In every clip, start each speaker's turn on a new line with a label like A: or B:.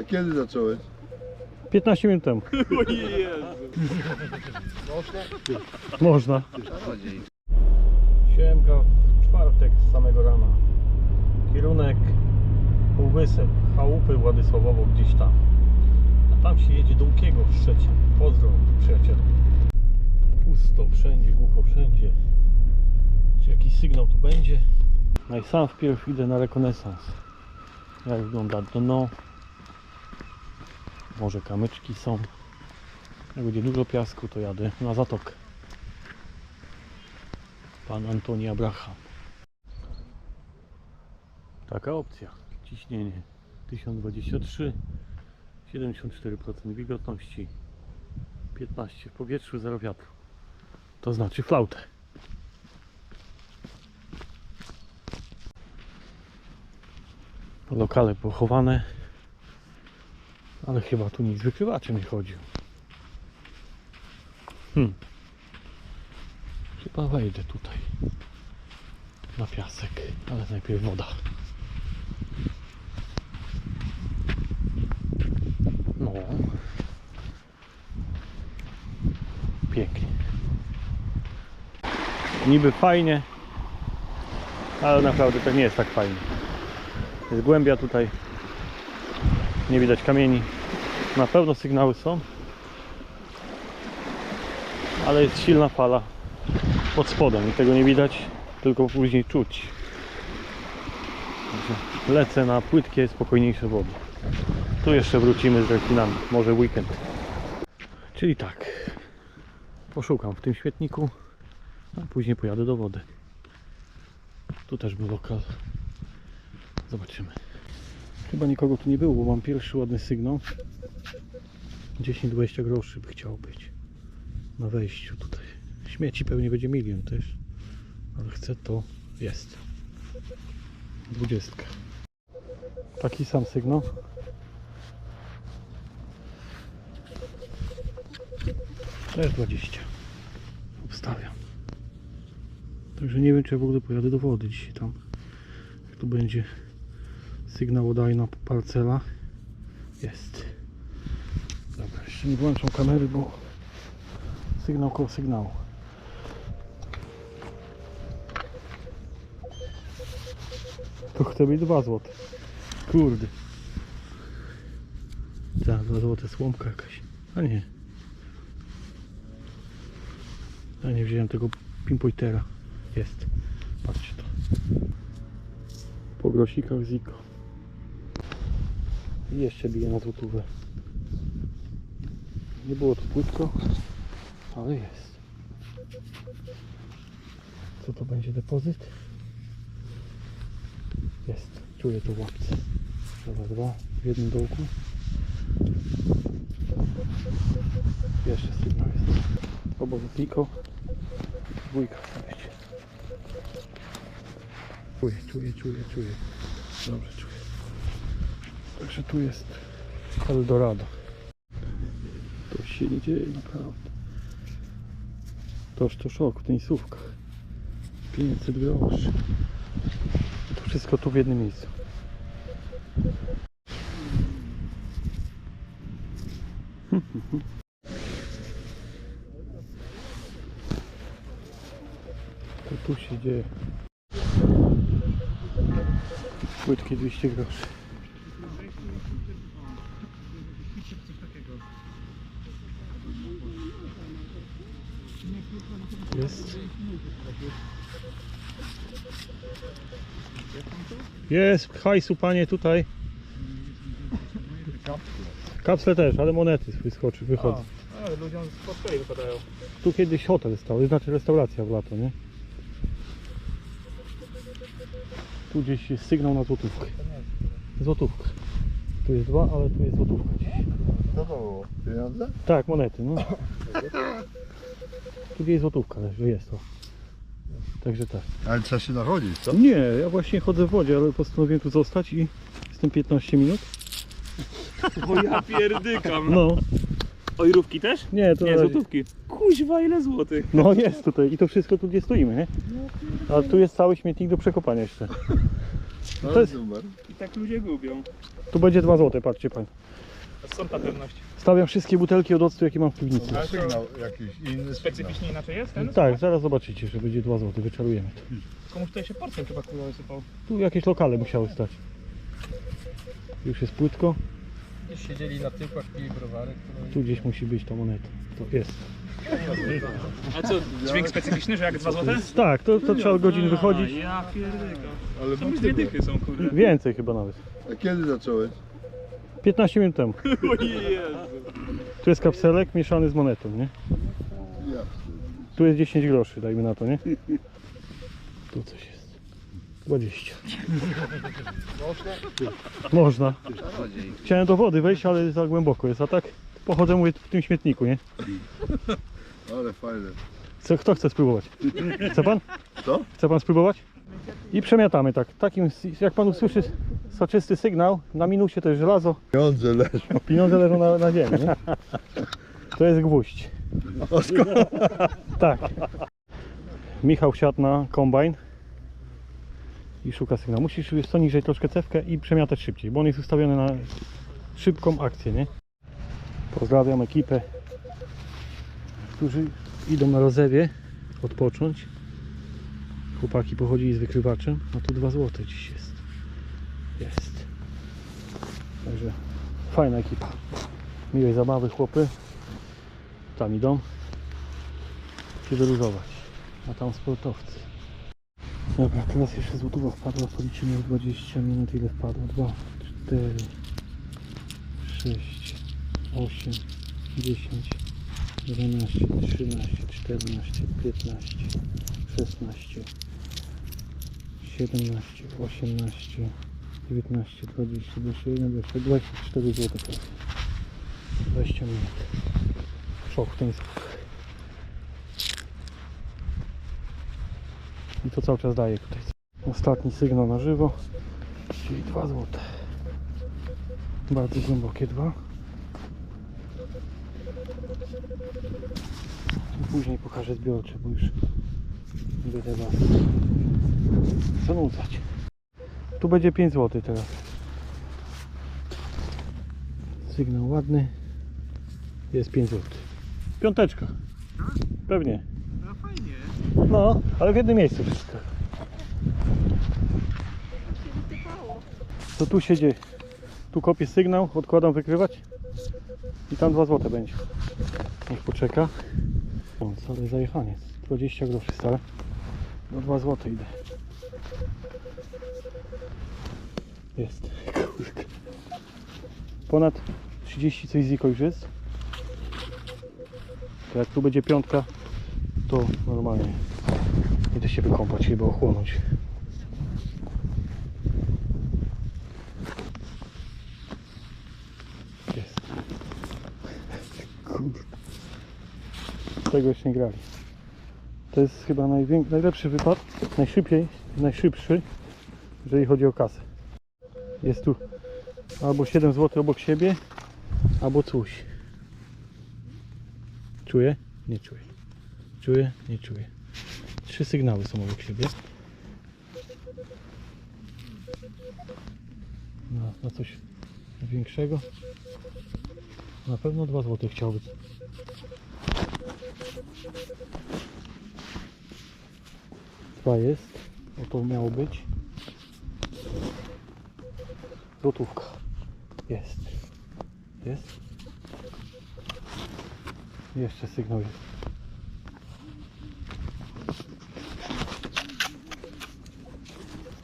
A: A kiedy zacząłeś?
B: 15 minut temu. Można. Siemka w czwartek z samego rana. Kierunek Półwysep, chałupy Władysławowo gdzieś tam. A tam się jedzie do Łukiego w Szczecin. Pozdro przyjaciel. Pusto, wszędzie, głucho, wszędzie. Czy jakiś sygnał tu będzie? No i sam wpierw idę na rekonesans. Jak wygląda dno. Może kamyczki są. Jak będzie dużo piasku, to jadę na zatokę. Pan Antoni Abraham. Taka opcja. Ciśnienie 1023, 74% wilgotności, 15 w powietrzu, 0 wiatru. To znaczy flautę. Lokale pochowane, ale chyba tu nikt z wykrywaczem nie chodził. Hmm. Chyba wejdę tutaj na piasek, ale najpierw woda. No. Pięknie. Niby fajnie, ale naprawdę to nie jest tak fajnie. Jest głębia tutaj. Nie widać kamieni. Na pewno sygnały są. Ale jest silna fala pod spodem i tego nie widać, tylko później czuć. Lecę na płytkie, spokojniejsze wody. Tu jeszcze wrócimy z delfinami, może weekend. Czyli tak, poszukam w tym świetniku, a później pojadę do wody. Tu też był lokal. Zobaczymy. Chyba nikogo tu nie było, bo mam pierwszy ładny sygnał. 10-20 groszy by chciał być na wejściu tutaj. Śmieci pewnie będzie milion też, ale chcę to jest. Dwudziestka. Taki sam sygnał. Też 20. Obstawiam. Także nie wiem, czy ja w ogóle pojadę do wody dzisiaj tam. Jak tu będzie sygnałodajna parcela. Jest. Dobra, jeszcze nie włączą kamery, bo sygnał koło sygnału. To chce być 2 zł. Kurde. Tak, 2 zł słomka jakaś. A nie. Ja nie wziąłem tego pinpointera. Jest. Patrzcie to. Po grosikach Ziko. I jeszcze bije na złotówę. Nie było to płytko, ale jest. Co to będzie depozyt? Jest. Czuję to łapce. Dobra, dwa w jednym dołku. Jeszcze sygnał jest. Obok Ziko. Dwójka. Czuję, czuję, czuję, czuję. Dobrze czuję. Także tu jest Eldorado. To się nie dzieje naprawdę. Toż to szok w tenisówkach. 500 groszy. To wszystko tu w jednym miejscu. To tu się dzieje. Płytki 200 groszy. Jest, hajsu panie tutaj. Kapsle też, ale monety wyskoczy, wychodzą.
C: Ale ludziom z portfeli wypadają.
B: Tu kiedyś hotel stał, znaczy restauracja w lato, nie? Tu gdzieś jest sygnał na złotówkę. Złotówka. Tu jest dwa, ale tu jest złotówka gdzieś.
A: Co to było? Pieniądze?
B: Tak, monety, no. Tu gdzieś złotówka leży, jest to. Także tak.
A: Ale trzeba się nachodzić, co?
B: Nie, ja właśnie chodzę w wodzie, ale postanowiłem tu zostać i jestem 15 minut.
C: O ja pierdykam.
B: No,
C: Ojrówki też?
B: nie, to
C: Nie,
B: razie-
C: złotówki. Kuźwa, ile złotych?
B: No jest tutaj i to wszystko tu gdzie stoimy, nie? A tu jest cały śmietnik do przekopania jeszcze.
A: No
B: To jest-
A: super.
C: I tak ludzie gubią.
B: Tu będzie 2 zł, patrzcie Państwo.
C: Skąd ta pewność?
B: Stawiam wszystkie butelki od octu, jakie mam w piwnicy.
A: To sygnał jakiś inny
C: Specyficznie inaczej jest ten?
B: Tak, zaraz zobaczycie, że będzie 2 zł, wyczarujemy to.
C: Komuś tutaj się porcem chyba kurwa wysypał.
B: Tu jakieś lokale musiały stać. Już jest płytko,
D: Gdzieś siedzieli na typach, pili browary, które...
B: tu gdzieś musi być ta moneta. To jest.
C: A co, dźwięk specyficzny, że jak 2 złote?
B: Tak, to, to trzeba od godzin wychodzić.
C: Ja pierdyka.
A: Ale buty
C: dwie dychy są kurde.
B: Więcej chyba nawet.
A: A kiedy zacząłeś?
B: 15 minut temu.
C: O Jezu.
B: Tu jest kapselek mieszany z monetą, nie? Tu jest 10 groszy, dajmy na to, nie? Tu coś jest. 20. Można. Chciałem do wody wejść, ale za głęboko jest, a tak pochodzę mówię w tym śmietniku, nie?
A: Ale fajne.
B: Co, kto chce spróbować? Chce pan?
A: Co?
B: Chce pan spróbować? I przemiatamy tak. Takim, jak pan usłyszy soczysty sygnał, na minusie to jest żelazo,
A: Pieniądze leżą.
B: pieniądze leżą na, na ziemi, nie? To jest gwóźdź. Tak. Michał wsiadł na kombajn i szuka sygnału. Musisz co niżej troszkę cewkę i przemiatać szybciej, bo on jest ustawiony na szybką akcję, nie? Pozdrawiam ekipę, którzy idą na rozewie odpocząć. Chłopaki pochodzili z wykrywaczem, a tu 2 złote dziś jest. Jest. Także fajna ekipa. Miłej zabawy chłopy. Tam idą się wyluzować. A tam sportowcy. Dobra, teraz jeszcze złotówa wpadła. Policzymy w 20 minut ile wpadło. 2, 4, 6, 8, 10, 11, 13, 14, 15, 16, 17, 18, 19, 20, 21, 22, 24 zł. 20 minut. Szok ten jest. I to cały czas daje tutaj. Ostatni sygnał na żywo, czyli 2 złote. Bardzo głębokie dwa. Później pokażę zbiorcze, bo już będę was zanudzać. Tu będzie 5 zł teraz. Sygnał ładny. Jest 5 zł. Piąteczka. Pewnie.
C: No fajnie.
B: No, ale w jednym miejscu wszystko. To tu się dzieje. Tu kopię sygnał, odkładam wykrywać i tam 2 zł będzie. Niech poczeka. O, ale zajechanie. 20 groszy stare. No 2 zł idę. Jest. Kurde. Ponad 30 coś ziko już jest. To jak tu będzie piątka, to normalnie idę się wykąpać, chyba ochłonąć. Jest. Kurde. Tego jeszcze nie grali. To jest chyba najlepszy wypad, najszybciej, najszybszy, jeżeli chodzi o kasę. Jest tu albo 7 zł obok siebie, albo coś. Czuję? Nie czuję. Czuję? Nie czuję. Trzy sygnały są obok siebie. Na, na coś większego. Na pewno 2 zł chciałby. Dwa jest. O to miało być. Złotówka. Jest. Jest. Jeszcze sygnał jest.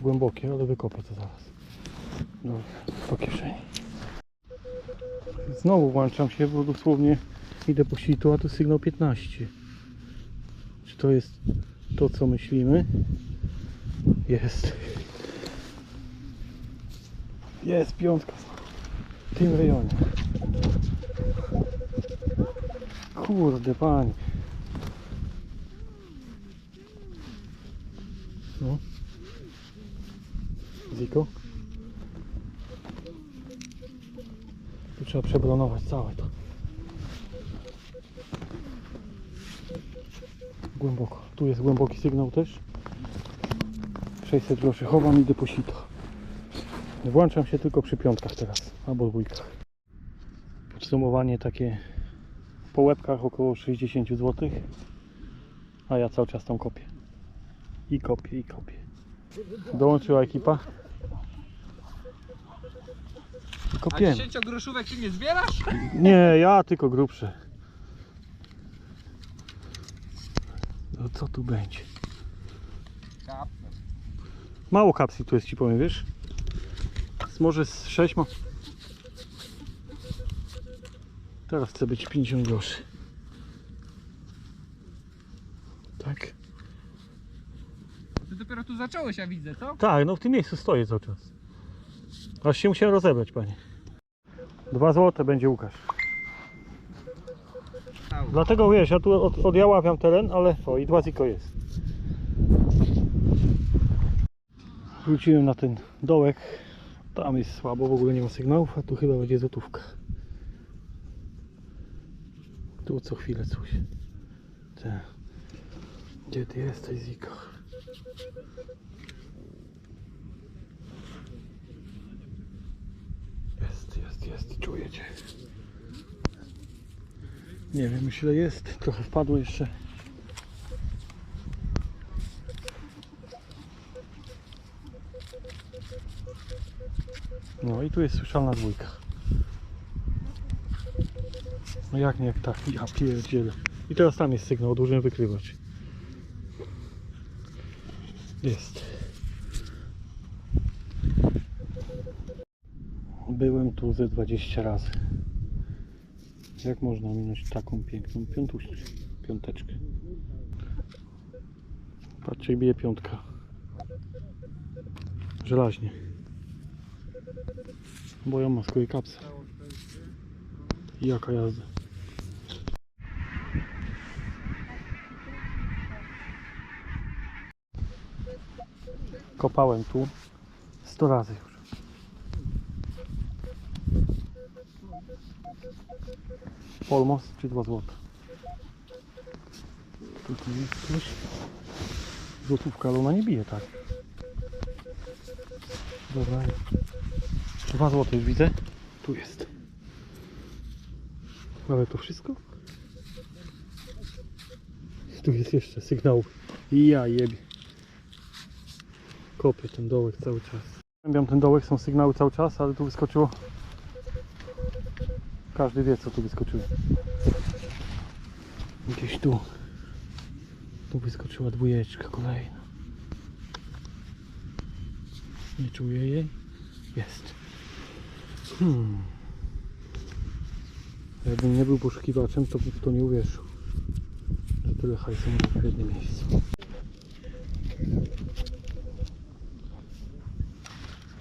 B: Głębokie, ale wykopę to zaraz. Dobra, po kieszeni. Znowu włączam się, bo dosłownie idę po situ, a tu sygnał 15. Czy to jest to, co myślimy? Jest. Jest piątka w tym rejonie. Kurde, panie. No. Ziko. Tu trzeba przeblonować całe to. Głęboko. Tu jest głęboki sygnał też. 600 groszy chowam, idę po sito. Włączam się tylko przy piątkach teraz, albo dwójkach. Podsumowanie takie po łebkach około 60 zł, a ja cały czas tam kopię. I kopię, i kopię. Dołączyła ekipa.
D: A
B: Kopiemy.
D: 10 groszówek ty nie zbierasz?
B: Nie, ja tylko grubszy. Co tu będzie? Mało kapsli tu jest ci powiem, wiesz? Może z 6 ma. Teraz chcę być 50 groszy. Tak?
D: Ty dopiero tu zacząłeś, ja widzę, co?
B: Tak, no w tym miejscu stoję cały czas. Aż się musiałem rozebrać, panie. Dwa złote będzie Łukasz. Dlatego wiesz, ja tu od, odjaławiam teren, ale o i dwa ziko jest. Wróciłem na ten dołek. Tam jest słabo, w ogóle nie ma sygnałów, a tu chyba będzie złotówka. Tu co chwilę coś. Te. Gdzie ty jesteś, Ziko? Jest, jest, jest, czuję cię. Nie wiem, już ile jest. Trochę wpadło jeszcze. No i tu jest słyszalna dwójka. No jak nie, jak tak, ja pierdzielę. I teraz tam jest sygnał, odłożyłem wykrywacz. Jest. Byłem tu ze 20 razy. Jak można minąć taką piękną piątuszkę, piąteczkę? Patrzcie, bije piątka. Żelaźnie. Bo ja maskuję kapsę. Jaka jazda. Kopałem tu 100 razy już. Polmos czy 2 złote. Tutaj jest coś. Złotówka, ale ona nie bije tak. Dobra. 2 złote już widzę. Tu jest. Ale to wszystko? Tu jest jeszcze sygnał. Ja jebie. Kopię ten dołek cały czas. Zgłębiam ten dołek, są sygnały cały czas, ale tu wyskoczyło. Każdy wie co tu wyskoczyło. Gdzieś tu. Tu wyskoczyła dwójeczka kolejna. Nie czuję jej. Jest. Hmm. Jakbym nie był poszukiwaczem, to bym to nie uwierzył. Że tyle hajsu mam w jednym miejscu.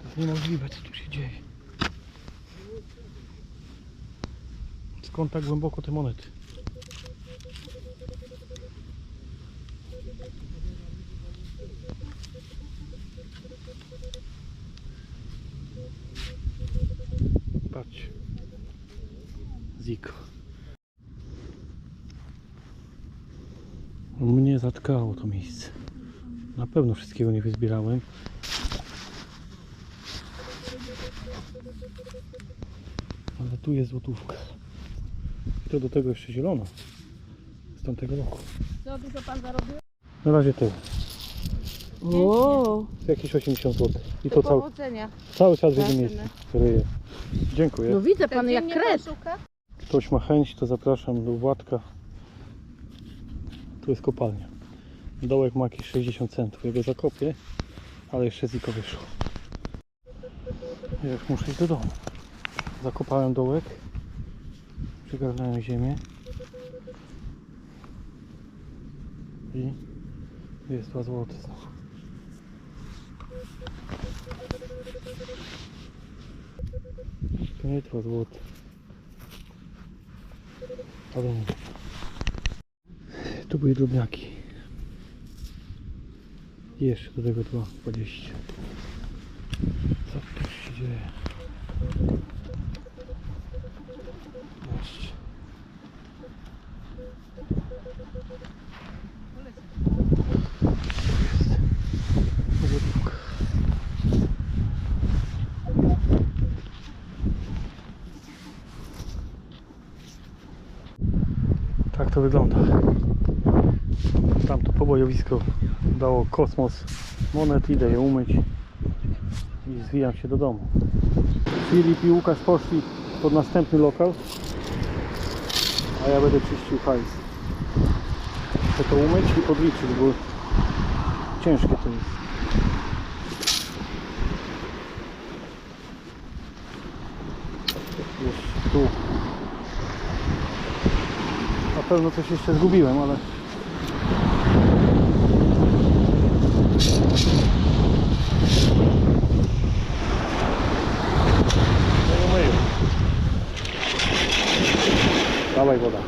B: Jest niemożliwe, co tu się dzieje. Skąd tak głęboko te monety? Patrz. Ziko. Mnie zatkało to miejsce. Na pewno wszystkiego nie wyzbierałem. Ale tu jest złotówka. To do tego jeszcze zielona. Z tamtego roku.
E: Co dużo pan zarobił?
B: Na razie tyle.
E: O,
B: Jakieś 80 zł. I
E: to
B: to cały,
E: powodzenia.
B: cały czas
E: Zobaczymy.
B: miejscu. Ryję. Dziękuję.
E: No widzę pan jak kret.
B: Ktoś ma chęć, to zapraszam do Władka. Tu jest kopalnia. Dołek ma jakieś 60 centów. Ja go zakopię, ale jeszcze ziko wyszło. Ja już muszę iść do domu. Zakopałem dołek. Przygarnąłem ziemię. I jest 2 złote znowu. To nie 2 złote. Ale nie. Tu były drobniaki. Jeszcze do tego 2,20. Co tu się dzieje? znaleźć. Tak to wygląda. Tamto pobojowisko dało kosmos monet, idę je umyć i zwijam się do domu. Filip i Łukasz poszli pod następny lokal a ja będę czyścił hajs. Chcę to umyć i podliczyć, bo ciężkie to jest. Jest tu. Na pewno coś jeszcze zgubiłem, ale No i umyję. Dawaj woda.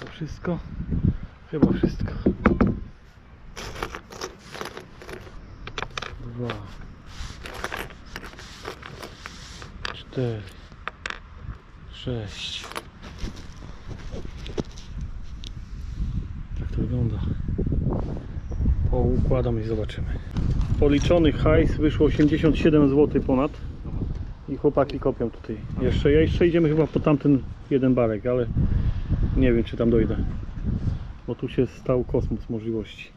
B: To wszystko? Chyba wszystko. Dwa. Cztery. Sześć. Tak to wygląda. Poukładam i zobaczymy. Policzony hajs wyszło 87 zł ponad. I chłopaki kopią tutaj. Jeszcze, jeszcze idziemy chyba po tamten jeden barek, ale nie wiem czy tam dojdę. Bo tu się stał kosmos możliwości.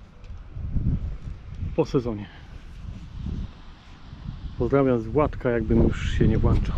B: Po sezonie. Pozdrawiam z Władka, jakbym już się nie włączał.